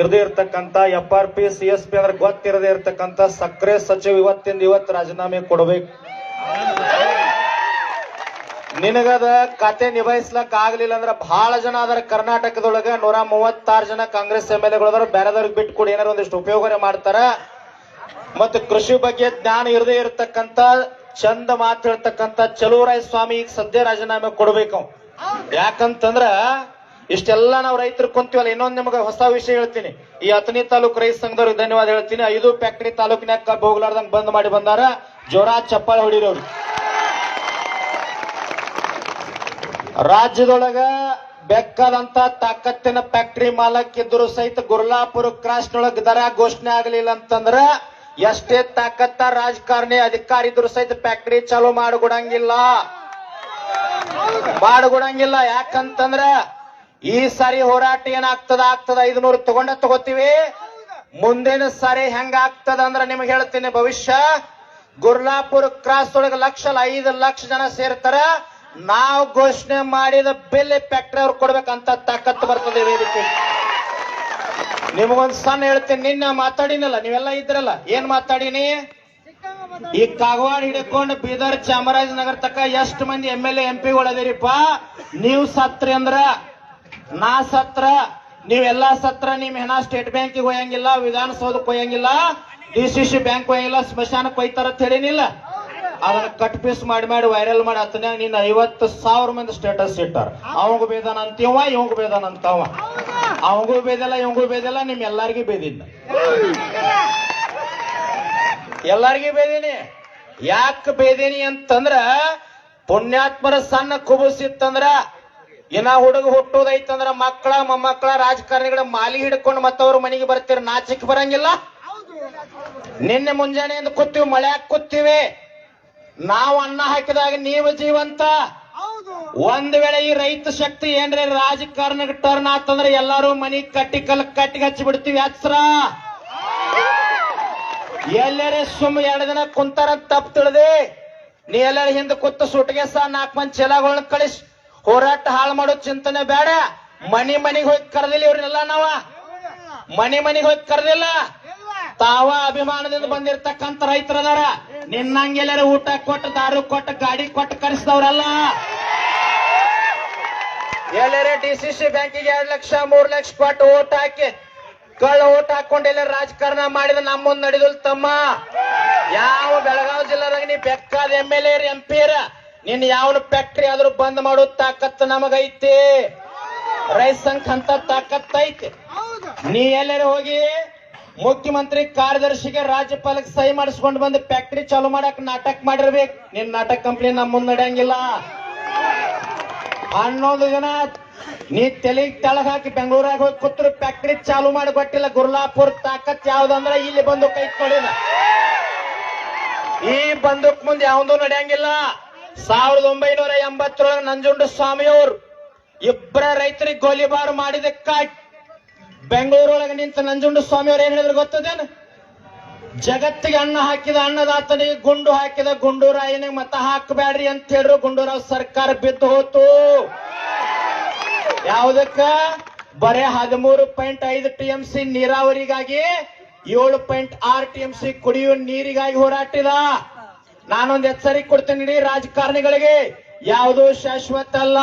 ಇರದೇ ಇರ್ತಕ್ಕಂತ F R P C S P ಅಂದ್ರೆ ಗೊತ್ತಿರದೇ ಇರ್ತಕ್ಕಂತ ಸಕ್ಕರೆ ಸಚಿವ ಇವತ್ತಿಂದ ಇವತ್ತು ರಾಜೀನಾಮೆ ಕೊಡ್ಬೇಕು. ನಿನಗದ ಕತೆ ನಿಭಾಯಿಸ್ಲಕ್ ಆಗ್ಲಿಲ್ಲ ಅಂದ್ರೆ ಬಹಳ ಜನ ಅದರ ಕರ್ನಾಟಕದೊಳಗ. ನೂರ ಮೂವತ್ತಾರು ಜನ ಕಾಂಗ್ರೆಸ್ ಎಂ ಎಲ್ ಎಗಳು ಬೇರೆದವ್ರಿಗೆ ಬಿಟ್ಟು ಕೊಡಿ ಏನಾರ ಒಂದಿಷ್ಟು ಉಪಯೋಗ ಮಾಡ್ತಾರ. ಮತ್ತು ಕೃಷಿ ಬಗ್ಗೆ ಜ್ಞಾನ ಇರದೇ ಇರತಕ್ಕಂತ ಚಂದ ಮಾತು ಹೇಳ್ತಕ್ಕಂತ ಚಲುವರಾಯ ಸ್ವಾಮಿ ಸದ್ಯ ರಾಜೀನಾಮೆ ಕೊಡ್ಬೇಕು. ಯಾಕಂತಂದ್ರ ಇಷ್ಟೆಲ್ಲ ನಾವು ರೈತರು ಕುಂತೀವಲ್ಲ, ಇನ್ನೊಂದು ನಿಮಗೆ ಹೊಸ ವಿಷಯ ಹೇಳ್ತೀನಿ. ಈ ಹತ್ತನೇ ತಾಲೂಕು ರೈತ ಸಂಘದವ್ರಿಗೆ ಧನ್ಯವಾದ ಹೇಳ್ತೀನಿ. ಐದು ಫ್ಯಾಕ್ಟ್ರಿ ತಾಲೂಕಿನಾಗ ಕಬ್ಬು ಹೋಗ್ಲಾರ್ದಂಗ್ ಬಂದ್ ಮಾಡಿ ಬಂದಾರ. ಜ್ವರ ಚಪ್ಪಾಳೆ ಹೊಡಿರೋರು. ರಾಜ್ಯದೊಳಗ ಬೆಕ್ಕದಂತ ತಾಕತ್ತಿನ ಫ್ಯಾಕ್ಟರಿ ಮಾಲಕ್ ಇದ್ರು ಸಹಿತ ಗುರ್ಲಾಪುರ ಕ್ರಾಸ್ನೊಳಗ ದರ ಘೋಷಣೆ ಆಗಲಿಲ್ಲ ಅಂತಂದ್ರ ಎಷ್ಟೇ ತಾಕತ್ತ ರಾಜಕಾರಣಿ ಅಧಿಕಾರಿ ಇದ್ರು ಸಹಿತ ಫ್ಯಾಕ್ಟ್ರಿ ಚಾಲೂ ಮಾಡಿಕೊಡಂಗಿಲ್ಲ. ಮಾಡಿಕೊಡಂಗಿಲ್ಲ. ಯಾಕಂತಂದ್ರ ಈ ಸಾರಿ ಹೋರಾಟ ಏನಾಗ್ತದ, ಆಗ್ತದ? ಐದುನೂರು ತಗೊಂಡ ತಗೋತೀವಿ. ಮುಂದಿನ ಸಾರಿ ಹೆಂಗಾಗ್ತದ ಅಂದ್ರೆ ನಿಮ್ಗೆ ಹೇಳ್ತೀನಿ ಭವಿಷ್ಯ. ಗುರ್ಲಾಪುರ ಕ್ರಾಸ್ ಒಳಗೆ ಲಕ್ಷ ಐದು ಲಕ್ಷ ಜನ ಸೇರ್ತಾರ. ನಾವು ಘೋಷಣೆ ಮಾಡಿದ ಬೆಲೆ ಫ್ಯಾಕ್ಟ್ರಿ ಅವ್ರು ಕೊಡ್ಬೇಕಂತ ತಾಕತ್ತು ಬರ್ತದೆ ವೇದಿಕೆ. ನಿಮಗೊಂದ್ ಸಣ್ಣ ಹೇಳ್ತೀನಿ, ನಿನ್ನ ಮಾತಾಡಿನಲ್ಲ, ನೀವೆಲ್ಲ ಇದ್ರಲ್ಲ, ಏನ್ ಮಾತಾಡಿನಿ? ಈ ಕಾಗವಾಡ ಹಿಡ್ಕೊಂಡು ಬೀದರ್ ಚಾಮರಾಜನಗರ ತಕ್ಕ ಎಷ್ಟು ಮಂದಿ ಎಂ ಎಲ್ ಎಂ ಪಿಗಳು ನೀವು ಸತ್ರಿ ಅಂದ್ರ ನಾ ಸತ್ರ, ನೀವೆಲ್ಲ ಸತ್ರ ನಿಮ್ ಹೆಣ ಸ್ಟೇಟ್ ಬ್ಯಾಂಕಿಗೆ ಹೋಯಂಗಿಲ್ಲ ವಿಧಾನಸೌಧಕ್ಕೆ ಹೋಯಂಗಿಲ್ಲ, ಡಿ ಸಿ ಸಿ ಬ್ಯಾಂಕ್ ಹೋಯಂಗಿಲ್ಲ ಸ್ಮಶಾನಕ್ಕೆ ಹೋಯ್ತಾರ ಅಂತ ಹೇಳಿನಿಲ್ಲ. ಅದನ್ನ ಕಟ್ ಪೀಸ್ ಮಾಡಿ ಮಾಡಿ ವೈರಲ್ ಮಾಡಿ ಹತ್ತನ್ಯಾಗ ನಿನ್ನ ಐವತ್ತು ಸಾವಿರ ಮಂದಿ ಸ್ಟೇಟಸ್ ಇಟ್ಟಾರ. ಅವಂಗ ಬೇದಾನ ಅಂತೀವ, ಇವಂಗ ಬೇದಾನ ಅಂತವ. ಅವಂಗೂ ಬೇದಿಲ್ಲ ಇವಂಗೂ ಬೇದಿಲ್ಲ ನಿಮ್ ಎಲ್ಲಾರ್ಗಿ ಬೇದಿದ್ದ ಎಲ್ಲಾರ್ಗಿ ಬೇದೀನಿ ಯಾಕೆ ಬೇದಿನಿ ಅಂತಂದ್ರ ಪುಣ್ಯಾತ್ಮರ ಸಣ್ಣ ಕುಬುಸಿತ್ತಂದ್ರ ಇನ್ನ ಹುಡುಗ ಹುಟ್ಟೋದೈತಂದ್ರ ಮಕ್ಕಳ ಮೊಮ್ಮಕ್ಕಳ ರಾಜಕಾರಣಿಗಳ ಮಾಲಿ ಹಿಡ್ಕೊಂಡು ಮತ್ತವ್ರ ಮನೆಗೆ ಬರ್ತೀರ ನಾಚಿಕ್ ಬರಂಗಿಲ್ಲ? ನಿನ್ನೆ ಮುಂಜಾನೆಯಿಂದ ಕೂತೀವಿ ಮಳೆಯಾಗ ಕೂತೀವಿ. ನಾವು ಅನ್ನ ಹಾಕಿದಾಗ ನೀವು ಜೀವಂತ. ಒಂದ್ ವೇಳೆ ಈ ರೈತ ಶಕ್ತಿ ಏನ್ರಿ ರಾಜಕಾರಣಕ್ಕೆ ಟರ್ನ್ ಆತಂದ್ರೆ ಎಲ್ಲಾರು ಮನಿ ಕಟ್ಟಿ ಕಲ್ ಕಟ್ಟಿ ಹಚ್ಚಿ ಬಿಡ್ತೀವಿ ಹಚ್ರ ಎಲ್ಲರೇ ಸುಮ್ ಎರಡು ದಿನ ಕುಂತಾರ ತಪ್ಪು ತಿಳಿದಿ. ನೀ ಎಲ್ಲರ ಹಿಂದೆ ಕೂತು ಸುಟ್ಟಿಗೆ ಸಹ ನಾಲ್ಕು ಮಂದಿ ಚೀಲಗಳನ್ನ ಕಳಿಸ್ ಹೋರಾಟ ಹಾಳು ಮಾಡೋ ಚಿಂತನೆ ಬೇಡ. ಮನಿ ಮನಿಗೆ ಹೋಗಿ ಕರೆದಿಲ್ಲ ಇವ್ರನ್ನೆಲ್ಲ ನಾವ. ಮನಿ ಮನಿಗೆ ಹೋಗಿ ಕರೆದಿಲ್ಲ. ತಾವ ಅಭಿಮಾನದಿಂದ ಬಂದಿರ್ತಕ್ಕಂತ ರೈತರದಾರ. ನಿನ್ನಂಗೆಲ್ಲರೂ ಊಟ ಕೊಟ್ಟು, ದಾರು ಕೊಟ್ಟು, ಗಾಡಿ ಕೊಟ್ಟು ಕರೆಸಿದವ್ರಲ್ಲ. ಎಲ್ಲರೇ ಡಿ ಸಿ ಸಿ ಬ್ಯಾಂಕಿಗೆ ಎರಡು ಲಕ್ಷ, ಮೂರ್ ಲಕ್ಷ ಕೊಟ್ಟು ಓಟ್ ಹಾಕಿ, ಕಳ್ಳ ಓಟ್ ಹಾಕೊಂಡು ಎಲ್ಲ ರಾಜಕಾರಣ ಮಾಡಿದ ನಮ್ಮ ಮುಂದ್ ನಡೆದಲ್ ತಮ್ಮ. ಯಾವ ಬೆಳಗಾವಿ ಜಿಲ್ಲಾದಾಗ ನೀ ಬೆಕ್ಕಾದ M L A M P ನಿನ್ ಯಾವನ ಫ್ಯಾಕ್ಟ್ರಿ ಆದ್ರೂ ಬಂದ್ ಮಾಡೋ ತಾಕತ್ ನಮಗೈತಿ. ರೈಸ್ ಸಂಘ ಅಂತ ತಾಕತ್ ಐತಿ. ನೀ ಎಲ್ಲರೂ ಹೋಗಿ ಮುಖ್ಯಮಂತ್ರಿ ಕಾರ್ಯದರ್ಶಿಗೆ ರಾಜ್ಯಪಾಲಕ್ಕೆ ಸಹಿ ಮಾಡಿಸ್ಕೊಂಡು ಬಂದು ಫ್ಯಾಕ್ಟ್ರಿ ಚಾಲೂ ಮಾಡಕ್ ನಾಟಕ ಮಾಡಿರ್ಬೇಕು. ನಿನ್ ನಾಟಕ ಕಂಪ್ನಿ ನಮ್ ಮುಂದ್ ನಡೆಯಂಗಿಲ್ಲ. ಹನ್ನೊಂದು ಜನ ನೀ ತೆಲಿ ತೆಳಗ್ ಹಾಕಿ ಬೆಂಗಳೂರಾಗ ಹೋಗಿ ಕೂತ್ರು ಫ್ಯಾಕ್ಟ್ರಿ ಚಾಲೂ ಮಾಡಿ ಕೊಟ್ಟಿಲ್ಲ. ಗುರ್ಲಾಪುರ್ ತಾಕತ್ ಯಾವ್ದಂದ್ರ ಇಲ್ಲಿ ಬಂದು ಕೈ ಕೊಡಿಲ್ಲ ಈ ಬಂದೂಕ್ ಮುಂದೆ ಯಾವ್ದು ನಡೆಯಂಗಿಲ್ಲ. ಸಾವಿರದ ಒಂಬೈನೂರ ಎಂಬತ್ತರೊಳಗೆ ನಂಜುಂಡ ಸ್ವಾಮಿಯವರು ಇಬ್ಬರ ರೈತರಿಗೆ ಗೋಲಿಬಾರ್ ಮಾಡಿದಕ್ಕಾಗಿ ಬೆಂಗಳೂರೊಳಗೆ ನಿಂತ ನಂಜುಂಡ ಸ್ವಾಮಿಯವ್ರು ಏನ್ ಹೇಳಿದ್ರು ಗೊತ್ತದೇನು? ಜಗತ್ತಿಗೆ ಅನ್ನ ಹಾಕಿದ ಅನ್ನದಾತನಿಗೆ ಗುಂಡು ಹಾಕಿದ ಗುಂಡೂರಾಯನಿಗೆ ಮತ ಹಾಕಬೇಡ್ರಿ ಅಂತ ಹೇಳಿದ್ರು. ಗುಂಡೂರಾವ್ ಸರ್ಕಾರ ಬಿದ್ದು ಹೋತು. ಯಾವುದಕ್ಕ? ಬರೇ ಹದಿಮೂರು ಪಾಯಿಂಟ್ ಐದು ಟಿ ಎಂ ಸಿ ನೀರಾವರಿಗಾಗಿ ಏಳು ಪಾಯಿಂಟ್ ಆರು ಟಿ ಎಂ ಸಿ ಕುಡಿಯುವ ನೀರಿಗಾಗಿ ಹೋರಾಟಿದ. ನಾನೊಂದು ಎಚ್ಚರಿಕೆ ಕೊಡ್ತೇನೆ ಇಡೀ ರಾಜಕಾರಣಿಗಳಿಗೆ. ಯಾವುದು ಶಾಶ್ವತ ಅಲ್ಲ.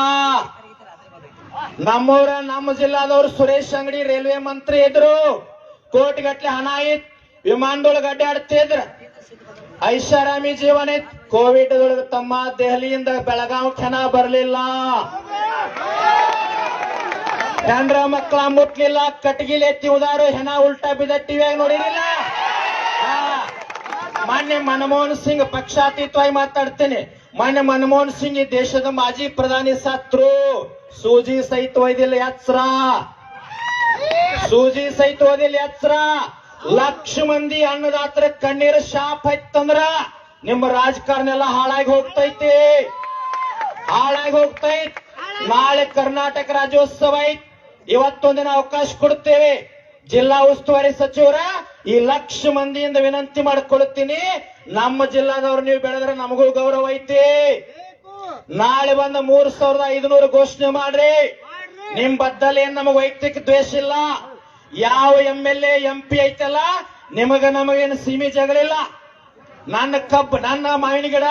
ನಮ್ಮೂರ, ನಮ್ಮ ಜಿಲ್ಲಾದವ್ರು ಸುರೇಶ್ ಅಂಗಡಿ ರೈಲ್ವೆ ಮಂತ್ರಿ ಇದ್ರು. ಕೋಟಿ ಗಟ್ಲೆ ಹಣ ಐತ್ ವಿಮಾನದೊಳಗೆ ಅಡ್ಡಾಡ್ತಿದ್ರ ಐಷಾರಾಮಿ ಜೀವನ ಐತ್ ಕೋವಿಡ್ ತಮ್ಮ ದೆಹಲಿಯಿಂದ ಬೆಳಗಾವ್ ಕ್ಷಣ ಬರಲಿಲ್ಲ. ಹೆಂಡ್ರ ಮಕ್ಕಳ ಮುಟ್ಲಿಲ್ಲ, ಕಟ್ಗಿಲ್ ಉದಾರು ಹೆಣ ಉಲ್ಟಾ ಬಿದ್ದ ಟಿವಿಯಾಗ ನೋಡಿರಿಲ್ಲ. ಮಾನ್ಯ ಮನಮೋಹನ್ ಸಿಂಗ್ ಪಕ್ಷಾತೀತವಾಗಿ ಮಾತಾಡ್ತೇನೆ. ಮಾನ್ಯ ಮನಮೋಹನ್ ಸಿಂಗ್ ಈ ದೇಶದ ಮಾಜಿ ಪ್ರಧಾನಿ ಸತ್ರು. ಸೂಜಿ ಸಹಿತ ಒಯ್ದಿಲ್ಲ ಎಚ್ಚರ ಸೂಜಿ ಸಹಿತ ಓದಿಲ್ಲ ಎಚ್ಚರ ಲಕ್ಷ ಮಂದಿ ಅನ್ನದಾತ್ರ ಕಣ್ಣೀರ ಶಾಪ್ ಐತಂದ್ರ ನಿಮ್ಮ ರಾಜಕಾರಣ ಎಲ್ಲ ಹಾಳಾಗಿ ಹೋಗ್ತೈತಿ. ಹಾಳಾಗಿ ಹೋಗ್ತೈತ್. ನಾಳೆ ಕರ್ನಾಟಕ ರಾಜ್ಯೋತ್ಸವ ಐತ್. ಇವತ್ತೊಂದಿನ ಅವಕಾಶ ಕೊಡ್ತೇವೆ. ಜಿಲ್ಲಾ ಉಸ್ತುವಾರಿ ಸಚಿವರ ಈ ಲಕ್ಷ ಮಂದಿಯಿಂದ ವಿನಂತಿ ಮಾಡ್ಕೊಳ್ತೀನಿ. ನಮ್ಮ ಜಿಲ್ಲಾದವ್ರು ನೀವು ಬೆಳೆದ್ರೆ ನಮಗೂ ಗೌರವ ಐತಿ. ನಾಳೆ ಬಂದ ಮೂರ್ ಸಾವಿರದ ಐದುನೂರು ಘೋಷಣೆ ಮಾಡ್ರಿ. ನಿಮ್ ಬದ್ದಲ್ಲಿ ಏನ್ ನಮಗ್ ವೈಯಕ್ತಿಕ ದ್ವೇಷ ಇಲ್ಲ. ಯಾವ M L A M P ಐತಲ್ಲ ನಿಮಗ ನಮಗೇನು ಸೀಮಿ ಜಗಳಿಲ್ಲ ನನ್ನ ಕಬ್ ನನ್ನ ಮಾವಿನ ಗಿಡ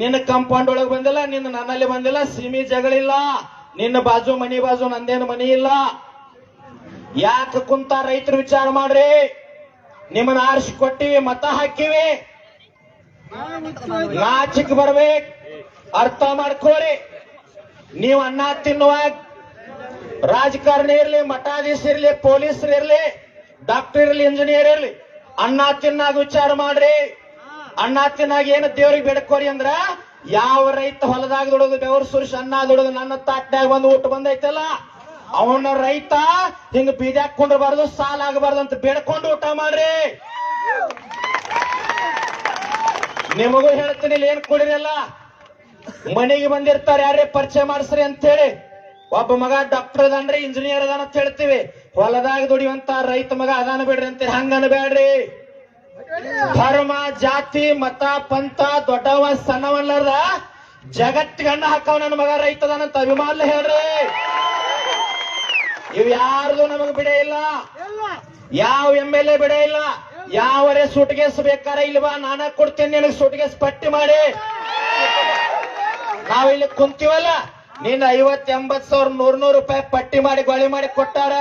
ನಿನ್ನ ಕಂಪೌಂಡ್ ಒಳಗೆ ಬಂದಿಲ್ಲ ನಿನ್ನ ನನ್ನಲ್ಲಿ ಬಂದಿಲ್ಲ ಸೀಮಿ ಜಗಳಿಲ್ಲ ನಿನ್ನ ಬಾಜು ಮನಿ ಬಾಜು ನಂದೇನು ಮನಿ ಇಲ್ಲ. ಯಾಕೆ ಕುಂತ ರೈತರ ವಿಚಾರ ಮಾಡ್ರಿ? ನಿಮ್ಮನ್ನ ಆರಿಸಿ ಕೊಟ್ಟಿವಿ ಮತ ಹಾಕಿವಿ. ನಾಚಿಕ್ ಬರ್ಬೇಕು. ಅರ್ಥ ಮಾಡ್ಕೋರಿ ನೀವು ಅನ್ನ ತಿನ್ನುವಾಗ ರಾಜಕಾರಣಿ ಇರ್ಲಿ ಮಠಾಧೀಶ ಇರ್ಲಿ, ಪೊಲೀಸರು ಇರ್ಲಿ ಡಾಕ್ಟರ್ ಇರ್ಲಿ ಇಂಜಿನಿಯರ್ ಇರ್ಲಿ, ಅನ್ನ ತಿನ್ನಾಗ ವಿಚಾರ ಮಾಡ್ರಿ. ಅನ್ನ ತಿನ್ನಾಗ ಏನು ದೇವ್ರಿಗೆ ಬೇಡ್ಕೋರಿ ಅಂದ್ರ ಯಾವ ರೈತ ಹೊಲದಾಗ ದುಡೋದು, ಬೆವರು ಸುರಿಸಿ ಅನ್ನ ದುಡೋದು, ನನ್ನ ತಾಟ್ನಾಗ ಬಂದು ಊಟ ಬಂದೈತಲ್ಲ? ಅವನ ರೈತ ಹಿಂಗ ಬೀಜ ಹಾಕೊಂಡಿರಬಾರ್ದು ಸಾಲ ಆಗಬಾರ್ದು ಅಂತ ಬೇಡ್ಕೊಂಡು ಊಟ ಮಾಡ್ರಿ. ನಿಮಗೂ ಹೇಳ್ತೀನಿ, ಇಲ್ಲಿ ಏನ್ ಕೊಡಿರಲ್ಲ. ಮನೆಗೆ ಬಂದಿರ್ತಾರೆ, ಯಾರೇ ಪರಿಚಯ ಮಾಡಿಸ್ರಿ ಅಂತ ಹೇಳಿ ಒಬ್ಬ ಮಗ ಡಾಕ್ಟರ್ ಅದಾನ್ರಿ ಇಂಜಿನಿಯರ್ ಅದಾನ ಅಂತ ಹೇಳ್ತೀವಿ. ಹೊಲದಾಗ ದುಡಿಯುವಂತ ರೈತ ಮಗ ಅದಾನ ಬಿಡ್ರಿ ಅಂತ ಹಂಗ ಅನ್ಬೇಡ್ರಿ ಧರ್ಮ, ಜಾತಿ, ಮತ, ಪಂಥ, ದೊಡ್ಡವ ಸಣ್ಣವಲ್ಲದ ಜಗತ್ತಿಗೆ ಅಣ್ಣ ಹಾಕವ ನನ್ನ ಮಗ ರೈತ ಅದಾನಂತ ಅಭಿಮಾನ ಹೇಳ್ರಿ. ಇವ್ ಯಾರ್ದು ನಮಗ್ ಬಿಡ ಇಲ್ಲ? ಯಾವ ಎಂ ಎಲ್ ಎ ಬಿಡ ಇಲ್ಲ? ಯಾವರೇ ಸುಟ್ಗೇಸ್ ಬೇಕಾರ ಇಲ್ವಾ ನಾನ ಕೊಡ್ತೇನೆ ನಿನಗೆ ಸುಟ್ಗೇಸ್ ಪಟ್ಟಿ ಮಾಡಿ. ನಾವ್ ಇಲ್ಲಿ ಕುಂತೀವಲ್ಲ? ನಿನ್ನ ಐವತ್ ಎಂಬತ್ ಸಾವಿರ ನೂರ್ ನೂರ್ ರೂಪಾಯಿ ಪಟ್ಟಿ ಮಾಡಿ ಗೊಳಿ ಮಾಡಿ ಕೊಟ್ಟಾರ.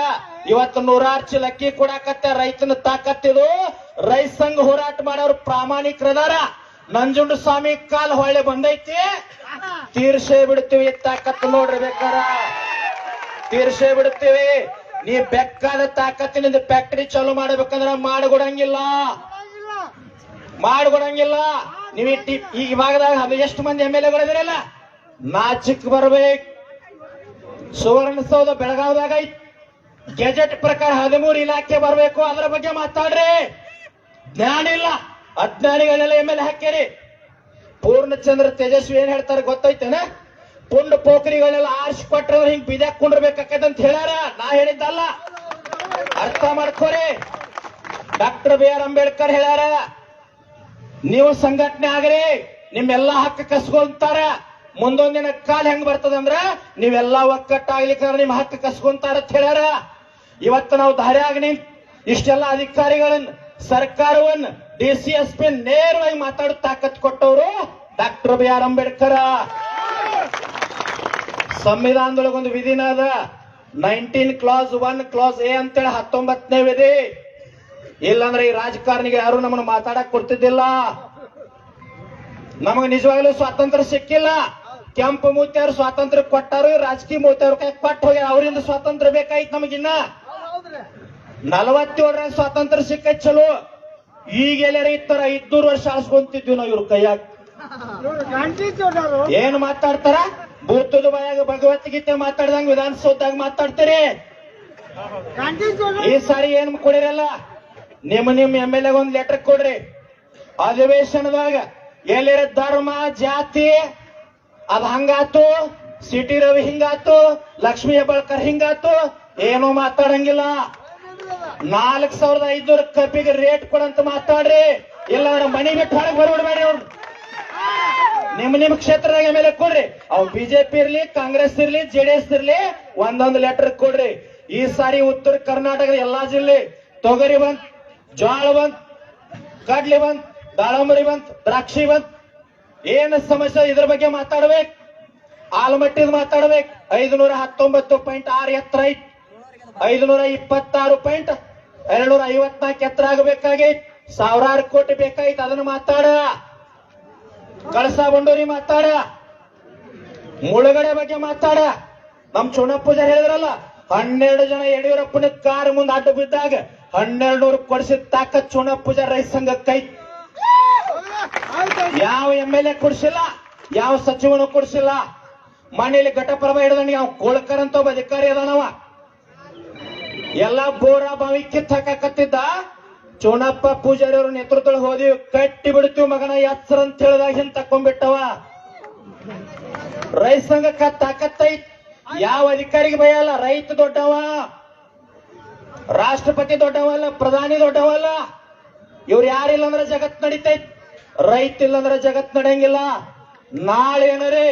ಇವತ್ತು ನೂರಾರು ಚಿಲಕ್ಕಿ ಅಕ್ಕಿ ಕೊಡಾಕತ್ತ ರೈತನ ತಾಕತ್ತಿದು. ರೈತ ಸಂಘ ಹೋರಾಟ ಮಾಡೋರು ಪ್ರಾಮಾಣಿಕರದಾರ. ನಂಜುಂಡ ಸ್ವಾಮಿ ಕಾಲ್ ಹೊಳ್ಳೆ ಬಂದೈತಿ. ತೀರ್ಸೇ ಬಿಡ್ತೀವಿ ತಾಕತ್ತು ನೋಡ್ರಿ ಬೇಕಾರ. ತೀರ್ಸೇ ಬಿಡುತ್ತೇವೆ. ನೀ ಬೆಕ್ಕಾದ ತಾಕತ್ತಿನಿಂದ ಫ್ಯಾಕ್ಟರಿ ಚಾಲು ಮಾಡಬೇಕಂದ್ರೆ ಮಾಡಿಕೊಡಂಗಿಲ್ಲ. ಮಾಡಿಕೊಡಂಗಿಲ್ಲ. ನೀವು ಈ ಭಾಗದಾಗ ಎಷ್ಟು ಮಂದಿ ಎಂ ಎಲ್ ಎಗಳಿದಿರಲ್ಲ ನಾಚಿಕ್ ಬರ್ಬೇಕು. ಸುವರ್ಣಸೌಧ ಬೆಳಗಾವದಾಗ ಐತಿ ಗೆಜೆಟ್ ಪ್ರಕಾರ ಹದಿಮೂರು ಇಲಾಖೆ ಬರಬೇಕು. ಅದರ ಬಗ್ಗೆ ಮಾತಾಡ್ರಿ. ಜ್ಞಾನ ಇಲ್ಲ. ಅಜ್ಞಾನಿಗಳನ್ನೆಲ್ಲ ಎಂ ಎಲ್ ಹಾಕ್ಯಾರಿ. ಪೂರ್ಣಚಂದ್ರ ತೇಜಸ್ವಿ ಏನ್ ಹೇಳ್ತಾರೆ ಗೊತ್ತೈತೇನ? ಪುಂಡ ಪೋಖರಿಗಳೆಲ್ಲ ಆರ್ಸಿ ಕೊಟ್ರ ಹಿಂಗ್ ಬಿದ್ಯಾಕ್ ಅಂತ ಹೇಳ್ಯಾರ? ನಾ ಹೇಳಿದ್ದಲ್ಲ. ಅರ್ಥ ಮಾಡ್ಕೋರಿ. ಡಾಕ್ಟರ್ ಬಿ ಆರ್ ಅಂಬೇಡ್ಕರ್ ಹೇಳ್ಯಾರ, ನೀವು ಸಂಘಟನೆ ಆಗ್ರಿ, ನಿಮ್ಮೆಲ್ಲಾ ಹಕ್ಕ ಕಸ್ಕೊಂತಾರ. ಮುಂದೊಂದಿನ ಕಾಲ ಹೆಂಗ್ ಬರ್ತದಂದ್ರ, ನೀವೆಲ್ಲಾ ಒಕ್ಕಟ್ಟಾಗ್ಲಿಕ್ಕೆ ನಿಮ್ ಹಕ್ಕ ಕಸ್ಕೊಂತಾರ ಅಂತ ಹೇಳ್ಯಾರ. ಇವತ್ತು ನಾವು ಧಾರೆ ನಿಂತ್ ಇಷ್ಟೆಲ್ಲ ಅಧಿಕಾರಿಗಳನ್ನ, ಸರ್ಕಾರವನ್ನ, ಡಿ ಸಿ ಎಸ್ ಪಿ ನೇರವಾಗಿ ಮಾತಾಡೋ ತಾಕತ್ ಕೊಟ್ಟವರು ಡಾಕ್ಟರ್ ಬಿ ಆರ್ ಅಂಬೇಡ್ಕರ್. ಸಂವಿಧಾನದೊಳಗೆ ಒಂದು ವಿಧಿನ ಅದ. Nineteen clause one clause A ಅಂತೇಳಿ ಹತ್ತೊಂಬತ್ತನೇ ವಿಧಿ. ಇಲ್ಲಾಂದ್ರೆ ಈ ರಾಜಕಾರಣಿಗೆ ಯಾರು ನಮ್ಮನ್ನು ಮಾತಾಡಕ್ ಕೊಡ್ತಿದ್ದಿಲ್ಲ. ನಮಗೆ ನಿಜವಾಗ್ಲೂ ಸ್ವಾತಂತ್ರ್ಯ ಸಿಕ್ಕಿಲ್ಲ. ಕೆಂಪು ಮೂತಿಯವರು ಸ್ವಾತಂತ್ರ್ಯ ಕೊಟ್ಟಾರು ರಾಜಕೀಯ ಮೂತಿಯವ್ರ ಕೈ ಕೊಟ್ಟು ಹೋಗಿ ಅವರಿಂದ ಸ್ವಾತಂತ್ರ್ಯ ಬೇಕಾಯ್ತು ನಮಗಿನ್ನ ನಲವತ್ತೇಳರ ಸ್ವಾತಂತ್ರ್ಯ ಸಿಕ್ಕ ಚಲೋ. ಈಗ ಎಲ್ಲಾರ ಇತ್ತರ ಇದ್ನೂರು ವರ್ಷ ಆಳ್ಸ್ಕೊಂತಿದ್ವಿ ನಾವು ಇವ್ರ ಕೈಯಾಗ. ಏನ್ ಮಾತಾಡ್ತಾರ? ಭೂತದ ಬಾಯಾಗ ಭಗವದ್ಗೀತೆ ಮಾತಾಡ್ದಂಗ ವಿಧಾನಸೌಧದಾಗ ಮಾತಾಡ್ತೀರಿ? ಈ ಸಾರಿ ಏನ್ ಕೊಡಿರಲ್ಲ? ನಿಮ್ಮ ನಿಮ್ ಎಂ ಎಲ್ ಒಂದ್ ಲೆಟರ್ ಕೊಡ್ರಿ. ಅಧಿವೇಶನದಾಗ ಎಲ್ಲಿರ ಧರ್ಮ, ಜಾತಿ, ಅದ್ ಹಂಗಾತು, ಸಿಟಿ ರವಿ ಹಿಂಗಾತು, ಲಕ್ಷ್ಮೀ ಹೆಬ್ಬಾಳ್ಕರ್ ಹಿಂಗಾತು, ಏನು ಮಾತಾಡಂಗಿಲ್ಲ. ನಾಲ್ಕ್ ಸಾವಿರದ ಐದ್ನೂರ ಕಬ್ಬಿಗೆ ರೇಟ್ ಕೊಡಂತ ಮಾತಾಡ್ರಿ. ಇಲ್ಲ ಮನಿ ಬಿಟ್ಟು ಹೊರಗೆ ಬರ್ಬಿಡ್ಬೇಡಿ ಅವ್ರು. ನಿಮ್ ನಿಮ್ ಕ್ಷೇತ್ರದಾಗ ಮೇಲೆ ಕೊಡ್ರಿ. ಅವ್ ಬಿಜೆಪಿ ಇರ್ಲಿ, ಕಾಂಗ್ರೆಸ್ ಇರ್ಲಿ ಜೆಡಿಎಸ್ ಇರ್ಲಿ, ಒಂದೊಂದು ಲೆಟರ್ ಕೊಡ್ರಿ. ಈ ಸಾರಿ ಉತ್ತರ ಕರ್ನಾಟಕದ ಎಲ್ಲಾ ಜಿಲ್ಲೆ, ತೊಗರಿ ಬಂತ್ ಜೋಳ ಬಂತ್, ಕಡ್ಲಿ ಬಂತ್, ದಾಳಂಬರಿ ಬಂತ್, ದ್ರಾಕ್ಷಿ ಬಂತ್, ಏನ್ ಸಮಸ್ಯೆ ಇದ್ರ ಬಗ್ಗೆ ಮಾತಾಡ್ಬೇಕು? ಆಲ್ಮಟ್ಟಿದ್ ಮಾತಾಡ್ಬೇಕು. ಐದುನೂರ ಹತ್ತೊಂಬತ್ತು ಪಾಯಿಂಟ್ ಆರು ಎತ್ತರ ಐತ್ ಐದುನೂರ ಇಪ್ಪತ್ತಾರು ಪಾಯಿಂಟ್ ಎರಡ್ನೂರ ಐವತ್ನಾಲ್ಕು ಎತ್ತರ ಆಗಬೇಕಾಗೈತ್. ಸಾವಿರಾರು ಕೋಟಿ ಬೇಕಾಯ್ತು, ಅದನ್ನ ಮಾತಾಡ. ಕಳಸ ಬಂಡೂರಿ ಮಾತಾಡ. ಮುಳುಗಡೆ ಬಗ್ಗೆ ಮಾತಾಡ. ನಮ್ ಚುನಪ್ಪ ಪೂಜಾರಿ ಹೇಳಿದ್ರಲ್ಲ, ಹನ್ನೆರಡು ಜನ ಯಡಿಯೂರಪ್ಪನ ಕಾರ್ ಮುಂದೆ ಅಡ್ಡ ಬಿದ್ದಾಗ ಹನ್ನೆರಡು ನೂರು ಕೊಡಿಸಿದ ತಾಕ ಚುನಪ್ಪ ಪೂಜಾರಿ ರೈತ ಸಂಘಕ್ಕೈ ಯಾವ ಎಂ ಎಲ್ ಎ ಕೊಡಿಸಿಲ್ಲ, ಯಾವ ಸಚಿವನು ಕೊಡಿಸಿಲ್ಲ. ಮನೇಲಿ ಘಟಪ್ರಭ ಹಿಡಿದಂಗೆ ಯಾವ ಕೋಳ್ಕರ್ ಅಂತ ಒಬ್ಬ ಅಧಿಕಾರಿ ಅದಾನವ. ಎಲ್ಲ ಬೋರ ಬಾವಿ ಕಿತ್ ಹಾಕಕತ್ತಿದ್ದ ಚೋಣಪ್ಪ ಪೂಜಾರಿ ನೇತೃತ್ವದಲ್ಲಿ ಹೋದಿ, ಕಟ್ಟಿ ಬಿಡ್ತೀವಿ ಮಗನ ಎಚ್ಚರ ಅಂತ ಹೇಳಿದಾಗ ಹಿಂದ್ ತಕ್ಕೊಂಡ್ಬಿಟ್ಟವ. ರೈತ ಸಂಘಕ್ಕ ತಾಕತ್ತೈತ್ ಯಾವ ಅಧಿಕಾರಿಗೆ ಭಯ ಅಲ್ಲ ರೈತ ದೊಡ್ಡವ. ರಾಷ್ಟ್ರಪತಿ ದೊಡ್ಡವಲ್ಲ, ಪ್ರಧಾನಿ ದೊಡ್ಡವಲ್ಲ. ಇವ್ರು ಯಾರಿಲ್ಲ ಅಂದ್ರೆ ಜಗತ್ ನಡೀತೈತ್. ರೈತ ಇಲ್ಲ ಅಂದ್ರೆ ಜಗತ್ ನಡೆಯಂಗಿಲ್ಲ. ನಾಳೆ ಏನರೇ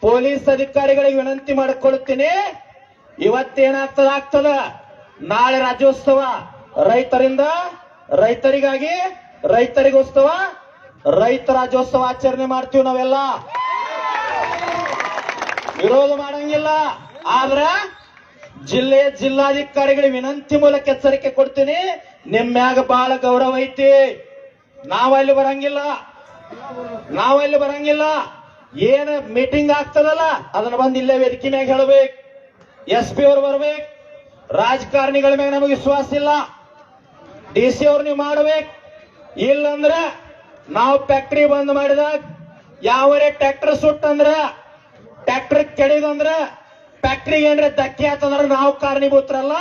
ಪೊಲೀಸ್ ಅಧಿಕಾರಿಗಳಿಗೆ ವಿನಂತಿ ಮಾಡ್ಕೊಳ್ತೀನಿ. ಇವತ್ತೇನಾಗ್ತದ, ಆಗ್ತದ. ನಾಳೆ ರಾಜ್ಯೋತ್ಸವ. ರೈತರಿಂದ ರೈತರಿಗಾಗಿ ರೈತರಿಗೋತ್ಸವ ರೈತ ರಾಜ್ಯೋತ್ಸವ ಆಚರಣೆ ಮಾಡ್ತೀವಿ ನಾವೆಲ್ಲ. ವಿರೋಧ ಮಾಡಂಗಿಲ್ಲ. ಆದ್ರ ಜಿಲ್ಲೆಯ ಜಿಲ್ಲಾಧಿಕಾರಿಗಳಿಗೆ ವಿನಂತಿ ಮೂಲಕ ಎಚ್ಚರಿಕೆ ಕೊಡ್ತೀನಿ. ನಿಮ್ಮ್ಯಾಗ ಬಹಳ ಗೌರವ ಐತಿ. ನಾವಲ್ಲಿ ಬರಂಗಿಲ್ಲ. ನಾವಲ್ಲಿ ಬರಂಗಿಲ್ಲ. ಏನ ಮೀಟಿಂಗ್ ಆಗ್ತದಲ್ಲ, ಅದನ್ನ ಬಂದು ಇಲ್ಲೇ ವೇದಿಕೆ ಮ್ಯಾಗ ಹೇಳ್ಬೇಕು. ಎಸ್ ಪಿ ಅವ್ರು ಬರ್ಬೇಕು. ರಾಜಕಾರಣಿಗಳ ಮ್ಯಾಗ ನಮಗೆ ವಿಶ್ವಾಸ ಇಲ್ಲ. ಡಿ ಸಿ ಅವ್ರು ನೀವು ಮಾಡ್ಬೇಕು. ಇಲ್ಲಂದ್ರ ನಾವು ಫ್ಯಾಕ್ಟ್ರಿ ಬಂದ್ ಮಾಡಿದಾಗ ಯಾವರೇ ಟ್ರ್ಯಾಕ್ಟರ್ ಸುಟ್ಟಂದ್ರ ಟ್ರ್ಯಾಕ್ಟರ್ ಕೆಡಿದಂದ್ರ ಫ್ಯಾಕ್ಟ್ರಿಗೆ ಏನ್ರ ಧಕ್ಕೆ ಆತಂದ್ರ ನಾವು ಕಾರಣೀಭೂತರಲ್ಲ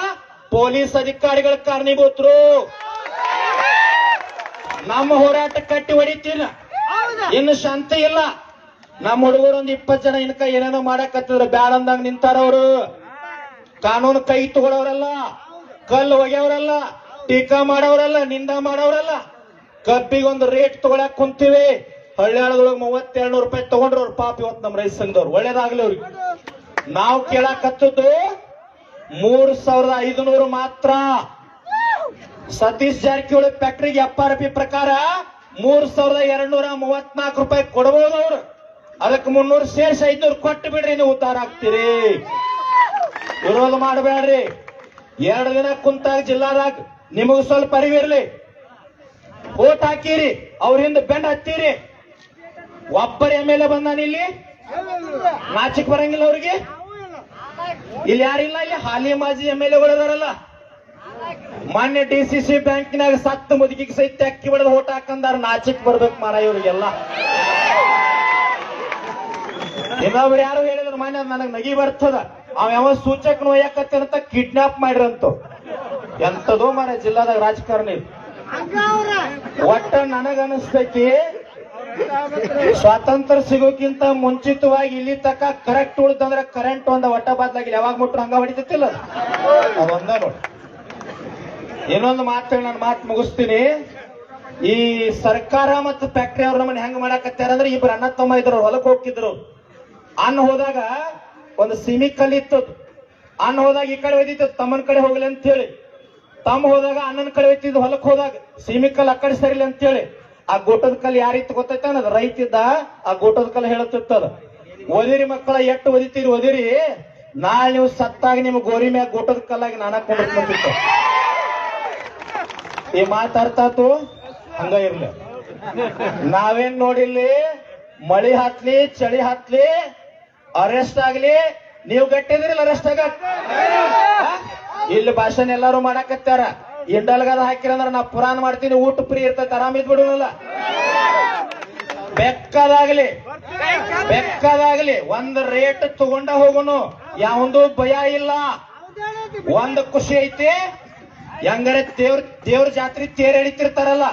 ಪೊಲೀಸ್ ಅಧಿಕಾರಿಗಳ ಕಾರಣೀಭೂತರು. ನಮ್ಮ ಹೋರಾಟ ಕಟ್ಟಿ ಹೊಡಿತೀನ. ಇನ್ನು ಶಾಂತಿ ಇಲ್ಲ. ನಮ್ಮ ಹುಡುಗರು ಒಂದ್ ಇಪ್ಪತ್ ಜನ ಇನ್ಕ ಏನೇನೋ ಮಾಡಕತ್ತಿದ್ರ ಬ್ಯಾಡ ಅಂದಂಗ ನಿಂತಾರ ಅವರು ಕಾನೂನು ಕೈ ತಗೊಳವ್ರಲ್ಲ ಕಲ್ಲು ಒಗೆಯವರಲ್ಲ ಟೀಕಾ ಮಾಡೋರಲ್ಲ ನಿಂದ ಮಾಡೋರಲ್ಲ ಕಬ್ಬಿಗೆ ಒಂದು ರೇಟ್ ತಗೊಳಕ್ ಕುಂತೀವಿ. ಹಳ್ಳಿಯಾಳದೊಳಗೆ ಮೂವತ್ತೆರಡು ನೂರು ರೂಪಾಯಿ ತಗೊಂಡ್ರು ಅವ್ರ ಪಾಪ ಇವತ್ತು ನಮ್ಮ ರೈತ ಸಂಘದವ್ರು. ಒಳ್ಳೇದಾಗ್ಲಿ ಅವ್ರಿಗೆ. ನಾವು ಕೇಳಕತ್ತದ್ದು ಮೂರ್ ಸಾವಿರದ ಐದುನೂರು ಮಾತ್ರ. ಸತೀಶ್ ಜಾರಕಿಹೊಳಿ ಫ್ಯಾಕ್ಟ್ರಿಗೆ ಎಫ್ ಆರ್ ಪ್ರಕಾರ ಮೂರ್ ಸಾವಿರದ ಎರಡ್ ನೂರ ಮೂವತ್ನಾಲ್ಕು ರೂಪಾಯಿ ಕೊಡಬಹುದು ಅವ್ರು. ಅದಕ್ಕೆ ಮುನ್ನೂರು ಸೇರ್ಸಿ ಐದ್ನೂರು ಕೊಟ್ಟು ಬಿಡ್ರಿ, ನೀವು ಉದ್ದಾರ ಆಗ್ತೀರಿ. ವಿರೋಧ ಮಾಡಬೇಡ್ರಿ. ಎರಡು ದಿನ ಕುಂತಾಗ ಜಿಲ್ಲಾದಾಗ ನಿಮಗೂ ಸ್ವಲ್ಪ ಅರಿವಿರ್ಲಿ. ಓಟ್ ಹಾಕಿರಿ ಅವ್ರಿಂದ ಬೆಂಡ್ ಹತ್ತೀರಿ. ಒಬ್ಬರ ಎಂ ಎಲ್ ಎ ಬಂದಾನ ಇಲ್ಲಿ? ನಾಚಿಕ್ ಬರಂಗಿಲ್ಲ ಅವ್ರಿಗೆ? ಇಲ್ಲಿ ಯಾರಿಲ್ಲ? ಇಲ್ಲಿ ಹಾಲಿ ಮಾಜಿ ಎಂ ಎಲ್ ಎಗಳು ಇದಾರಲ್ಲ. ಮಾನ್ಯ ಡಿ ಸಿ ಸಿ ಬ್ಯಾಂಕಿನಾಗ ಸತ್ತು ಮುದುಕಿಗೆ ಸಹಿತ ಅಕ್ಕಿ ಬಡದ ಓಟ್ ಹಾಕಂದಾರ ನಾಚಿಕ್ ಬರ್ಬೇಕು ಮಾರ ಇವ್ರಿಗೆಲ್ಲ. ಇನ್ನೊಬ್ರು ಯಾರು ಹೇಳಿದ್ರು, ಮಾನ್ಯ ನನಗ್ ನಗಿ ಬರ್ತದ. ಅವ ಯಾವ ಸೂಚಕ ನೋಯಕತ್ತೆ ಅಂತ ಕಿಡ್ನಾಪ್ ಮಾಡಿರಂತ. ಎಂತದೋ ಮನೆ ಜಿಲ್ಲಾದಾಗ ರಾಜಕಾರಣಿ. ಒಟ್ಟ ನನಗನಿಸ್ತೈತಿ ಸ್ವಾತಂತ್ರ್ಯ ಸಿಗೋಕ್ಕಿಂತ ಮುಂಚಿತವಾಗಿ ಇಲ್ಲಿ ತಕ್ಕ ಕರೆಕ್ಟ್ ಉಳಿದಂದ್ರೆ ಕರೆಂಟ್ ಒಂದ ಒಟ್ಟ ಬದ್ಲಾಗಿಲ್ಲ. ಯಾವಾಗ ಮುಟ್ರು ಹಂಗ ಹೊಡಿತಿಲ್ಲ ಅದು? ಅದೊಂದ ನೋಡಿ. ಇನ್ನೊಂದು ಮಾತು ನಾನು ಮಾತು ಮುಗಿಸ್ತೀನಿ. ಈ ಸರ್ಕಾರ ಮತ್ತು ಫ್ಯಾಕ್ಟ್ರಿ ಅವ್ರ ನಮ್ಮನ್ನ ಹೆಂಗ್ ಮಾಡಕತ್ತಾರ ಅಂದ್ರೆ ಇಬ್ರು ಅಣ್ಣ ತಮ್ಮ ಇದ್ರು, ಹೊಲಕ್ ಹೋಗ್ತಿದ್ರು. ಅನ್ನ ಹೋದಾಗ ಒಂದು ಸಿಮಿ ಕಲ್ಲಿತ್ತು ಅನ್ನ ಹೋದಾಗ ಈ ಕಡೆ ಒಯ್ದಿತ್ತು ತಮ್ಮನ ಕಡೆ ಹೋಗ್ಲಿ ಅಂತ ಹೇಳಿ ತಮ್ಮ ಹೋದಾಗ ಅಣ್ಣನ ಕಡೆ ಒಯ್ತಿದ್ದು ಹೊಲಕ್ ಹೋದಾಗ ಸೀಮಿ ಕಲ್ ಆ ಕಡೆ ಸರಿಲಿ ಅಂತ ಹೇಳಿ ಆ ಗೋಟದ ಕಲ್ ಯಾರಿತ್ತು ಗೊತ್ತೈತ ಅನ್ನೋದು? ರೈತಿದ್ದ ಆ ಗೋಟದ ಕಲ್ ಹೇಳುತ್ತಿತ್ತದ ಒದಿರಿ ಮಕ್ಕಳ ಎಟ್ಟು ಒದಿತೀರಿ ಒದಿರಿ ನಾಳೆ ನೀವು ಸತ್ತಾಗ ನಿಮ್ ಗೋರಿ ಮ್ಯಾಗ ಗೋಟದ ಕಲ್ಲಾಗಿ ನಾನಾ ಕೊಂಡ್ಬಿಟ್ಟು ಈ ಮಾತಾಡ್ತಾತು ಹಂಗ ಇರ್ಲಿ. ನಾವೇನ್ ನೋಡಿಲ್ಲಿ? ಮಳಿ ಹಾಕ್ಲಿ, ಚಳಿ ಹಾಕ್ಲಿ ಅರೆಸ್ಟ್ ಆಗ್ಲಿ, ನೀವು ಗಟ್ಟಿದ್ರಿಲ್ಲ ಅರೆಸ್ಟ್ ಆಗ? ಇಲ್ಲಿ ಭಾಷಣ ಎಲ್ಲಾರು ಮಾಡಾಕತ್ತಾರ. ಇಂಡಲ್ಗಾದ ಹಾಕಿರಂದ್ರ ನಾ ಪುರಾಣ ಮಾಡ್ತೀನಿ, ಊಟ ಫ್ರೀ ಇರ್ತೈತೆ ಆರಾಮಿದ್ ಬಿಡುವಲ್ಲ ಬೆಕ್ಕದಾಗ್ಲಿ ಬೆಕ್ಕದಾಗ್ಲಿ, ಒಂದ್ ರೇಟ್ ತಗೊಂಡ ಹೋಗುನು. ಯಾವಂದು ಭಯ ಇಲ್ಲ. ಒಂದ್ ಖುಷಿ ಐತಿ. ಹೆಂಗಾರೆ ದೇವ್ರ ದೇವ್ರ ಜಾತ್ರೆ ತೇರ್ ಎಳಿತಿರ್ತಾರಲ್ಲ,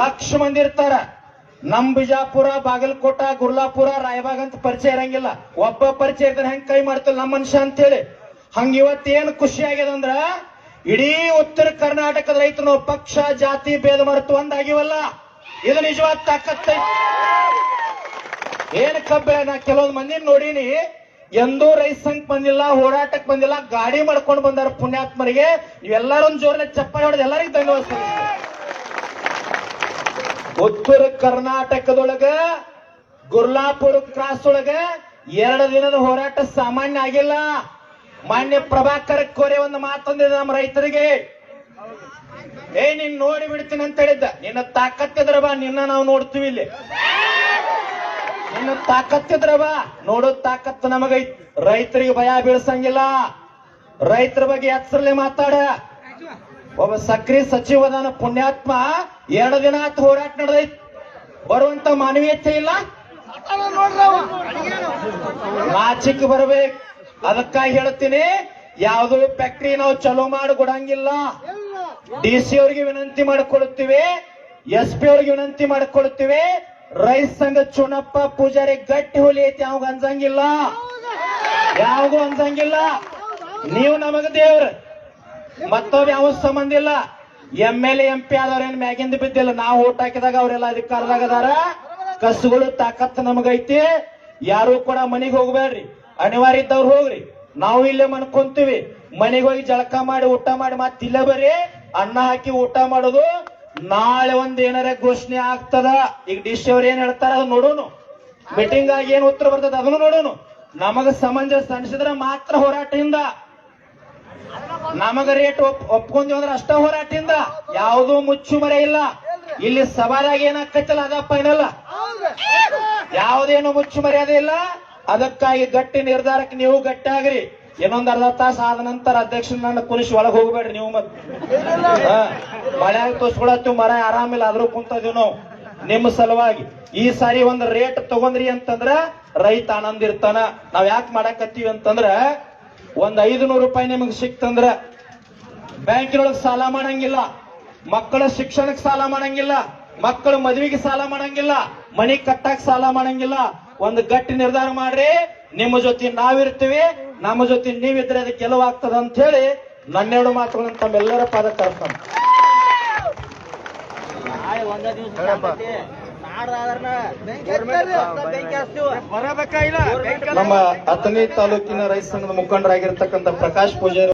ಲಕ್ಷ ಮಂದಿ ಇರ್ತಾರ. ನಮ್ ಬಿಜಾಪುರ, ಬಾಗಲಕೋಟ, ಗುರ್ಲಾಪುರ, ರಾಯಬಾಗ್ ಅಂತ ಪರಿಚಯ ಇರಂಗಿಲ್ಲ. ಒಬ್ಬ ಪರಿಚಯ ಇರ್ತಾನೆ ಹೆಂಗ್ ಕೈ ಮಾಡ್ತಿಲ್ಲ ನಮ್ಮ ಮನುಷ್ಯ ಅಂತೇಳಿ. ಹಂಗ ಇವತ್ತೇನ್ ಖುಷಿ ಆಗ್ಯದ ಅಂದ್ರ, ಇಡೀ ಉತ್ತರ ಕರ್ನಾಟಕದ ರೈತರು ಪಕ್ಷ, ಜಾತಿ, ಭೇದ ಮರೆತು ಒಂದಾಗಿವಲ್ಲ. ಇದು ನಿಜವಾದ ತಾಕತ್ತೈತಿ ಏನ್ ಕಬ್ಬೆ, ನಾ ಕೆಲವೊಂದು ಮಂದಿ ನೋಡೀನಿ, ಎಂದೂ ರೈತ ಸಂಘ ಬಂದಿಲ್ಲ ಹೋರಾಟಕ್ಕೆ ಬಂದಿಲ್ಲ, ಗಾಡಿ ಮಾಡ್ಕೊಂಡು ಬಂದಾರ ಪುಣ್ಯಾತ್ಮರಿಗೆ. ನೀವೆಲ್ಲರೂ ಒಂದ್ ಜೋರ್ನ ಚಪ್ಪಾಳೆ ಹೊಡೆದು ಎಲ್ಲರಿಗೂ ಧನ್ಯವಾದ ಉತ್ತರ ಕರ್ನಾಟಕದೊಳಗ, ಗುರ್ಲಾಪುರ ಕ್ರಾಸ್ ಒಳಗ, ಎರಡು ದಿನದ ಹೋರಾಟ ಸಾಮಾನ್ಯ ಆಗಿಲ್ಲ. ಮಾನ್ಯ ಪ್ರಭಾಕರ ಕೋರೆ, ಒಂದು ಮಾತಂದಿದೆ ನಮ್ಮ ರೈತರಿಗೆ. ಏ, ನೀನ್ ನೋಡಿ ಬಿಡ್ತೀನಿ ಅಂತ ಹೇಳಿದ್ದ. ನಿನ್ನ ತಾಕತ್ತಿದ್ರ ಬಾ, ನಿನ್ನ ನಾವು ನೋಡ್ತೀವಿ ಇಲ್ಲಿ. ನಿನ್ನ ತಾಕತ್ತಿದ್ರ ಬಾ, ನೋಡೋ ತಾಕತ್ತು ನಮಗೈತಿ ರೈತರಿಗೆ ಭಯ ಬೀಳ್ಸಂಗಿಲ್ಲ. ರೈತರ ಬಗ್ಗೆ ಹೆಸರಲ್ಲಿ ಮಾತಾಡ. ಒಬ್ಬ ಸಕ್ರಿ ಸಚಿವದಾನ ಪುಣ್ಯಾತ್ಮ, ಎರಡು ದಿನ ಆತ ಹೋರಾಟ ನಡೆದೈತ್. ಬರುವಂತ ಮಾನವೀಯತೆ ಇಲ್ಲ. ನಾಚಿಕ್ ಬರ್ಬೇಕು. ಅದಕ್ಕಾಗಿ ಹೇಳ್ತೀನಿ, ಯಾವ್ದು ಫ್ಯಾಕ್ಟ್ರಿ ನಾವು ಚಲೋ ಮಾಡಿ, ಕೊಡಂಗಿಲ್ಲ. ಇಲ್ಲ ಡಿ ಸಿ ಅವರಿಗೆ ವಿನಂತಿ ಮಾಡಿಕೊಡುತ್ತೀವಿ ಎಸ್ ಪಿ ಅವರಿಗೆ ವಿನಂತಿ ಮಾಡಿಕೊಡುತ್ತೀವಿ ರೈಸ್ ಸಂಘ ಚುನಪ್ಪ ಪೂಜಾರಿ ಗಟ್ಟಿ ಹುಲಿ ಐತಿ, ಯಾವಾಗ ಅನ್ಸಂಗಿಲ್ಲ ಯಾವಾಗೂ ಅನ್ಸಂಗಿಲ್ಲ ನೀವು ನಮಗ ದೇವ್ರ, ಮತ್ತೊಬ್ಬ ಯಾವ ಸಂಬಂಧ ಇಲ್ಲ. ಎಂ ಎಲ್ ಎಂ ಪಿ ಆದವ್ರೇನ್ ಮ್ಯಾಗಿಂದ ಬಿದ್ದಿಲ್ಲ. ನಾವು ಓಟ್ ಹಾಕಿದಾಗ ಅವರೆಲ್ಲ ಅಧಿಕಾರದಾಗ ಅದಾರ. ಕಸುಗಳು ತಾಕತ್ ನಮಗೈತಿ. ಯಾರು ಕೂಡ ಮನೆಗೆ ಹೋಗ್ಬೇಡ್ರಿ. ಅನಿವಾರ್ಯ ಇದ್ದವ್ರು ಹೋಗ್ರಿ. ನಾವು ಇಲ್ಲೇ ಮನ್ಕೊಂತೀವಿ. ಮನೆಗೆ ಹೋಗಿ ಜಳಕ ಮಾಡಿ ಊಟ ಮಾಡಿ ಮತ್ತೆ ಇಲ್ಲೇ ಬರ್ರಿ ಅನ್ನ ಹಾಕಿ ಊಟ ಮಾಡೋದು ನಾಳೆ ಒಂದ್ ಏನಾರ ಘೋಷಣೆ ಆಗ್ತದ. ಈಗ ಡಿಶ್ ಅವ್ರ ಏನ್ ಹೇಳ್ತಾರ ಅದು ನೋಡೋನು. ಮೀಟಿಂಗ್ ಆಗಿ ಏನ್ ಉತ್ತರ ಬರ್ತದ ಅದನ್ನು ನೋಡೋನು. ನಮಗ ಸಮಂಜಸ ಅನಿಸಿದ್ರ ಮಾತ್ರ ಹೋರಾಟದಿಂದ. ನಮಗ ರೇಟ್ ಒಪ್ ಒಪ್ಕೊಂತೀವಿ ಅಂದ್ರೆ ಅಷ್ಟ ಹೋರಾಟದಿಂದ. ಯಾವುದೂ ಮುಚ್ಚು ಮರೆ ಇಲ್ಲ. ಇಲ್ಲಿ ಸಭಾದಾಗ ಏನಾಕತ್ತಲ್ಲ ಅದ ಫೈನಲ್ ಯಾವುದೇನು ಮುಚ್ಚು ಮರ್ಯಾದೆ ಇಲ್ಲ. ಅದಕ್ಕಾಗಿ ಗಟ್ಟಿ ನಿರ್ಧಾರಕ್ಕೆ ನೀವು ಗಟ್ಟಿಯಾಗ್ರಿ ಇನ್ನೊಂದ್ ಅರ್ಧ ತಾಸು ಆದ ನಂತರ ಅಧ್ಯಕ್ಷ ನನ್ನ ಕುಣಿಸಿ ಒಳಗೆ ಹೋಗ್ಬೇಡ್ರಿ ನೀವು ಮತ್. ಮಳೆಯಾಗ ಮಳ್ಯಾಗ ತೋರ್ಸ್ಕೊಳತ್ತೀವಿ ಮರ ಆರಾಮಿಲ್ಲ, ಆದ್ರೂ ಕುಂತದೀವಿ ನಾವು. ನಿಮ್ಮ ಸಲುವಾಗಿ ಈ ಸಾರಿ ಒಂದ್ ರೇಟ್ ತಗೊಂಡ್ರಿ ಅಂತಂದ್ರ ರೈತ ಆನಂದ ಇರ್ತಾನ. ನಾವ್ ಯಾಕೆ ಮಾಡಾಕತ್ತೀವಿ ಅಂತಂದ್ರ ಒಂದ್ ಐದು ನೂರು ರೂಪಾಯಿ ನಿಮಗ್ ಸಿಕ್ತಂದ್ರ ಬ್ಯಾಂಕಿನೊಳಗೆ ಸಾಲ ಮಾಡಂಗಿಲ್ಲ. ಮಕ್ಕಳ ಶಿಕ್ಷಣಕ್ಕೆ ಸಾಲ ಮಾಡಂಗಿಲ್ಲ. ಮಕ್ಕಳ ಮದುವೆಗೆ ಸಾಲ ಮಾಡಂಗಿಲ್ಲ. ಮನಿ ಕಟ್ಟಕ್ ಸಾಲ ಮಾಡಂಗಿಲ್ಲ. ಒಂದು ಗಟ್ಟಿ ನಿರ್ಧಾರ ಮಾಡ್ರಿ. ನಿಮ್ಮ ಜೊತೆ ನಾವಿರ್ತೀವಿ. ನಮ್ಮ ಜೊತೆ ನೀವಿದ್ರೆ ಅದಕ್ಕೆ ಗೆಲುವಾಗ್ತದ ಅಂತ ಹೇಳಿ ನನ್ನೆರಡು ಮಾತುಗಳನ್ನು ತಮ್ಮೆಲ್ಲರ ಪಾದ ಹಚ್ತೀವಿ. ನಮ್ಮ ಹತ್ತನೇ ತಾಲೂಕಿನ ರೈತ ಸಂಘದ ಮುಖಂಡರಾಗಿರ್ತಕ್ಕಂಥ ಪ್ರಕಾಶ್ ಪೂಜಾರಿ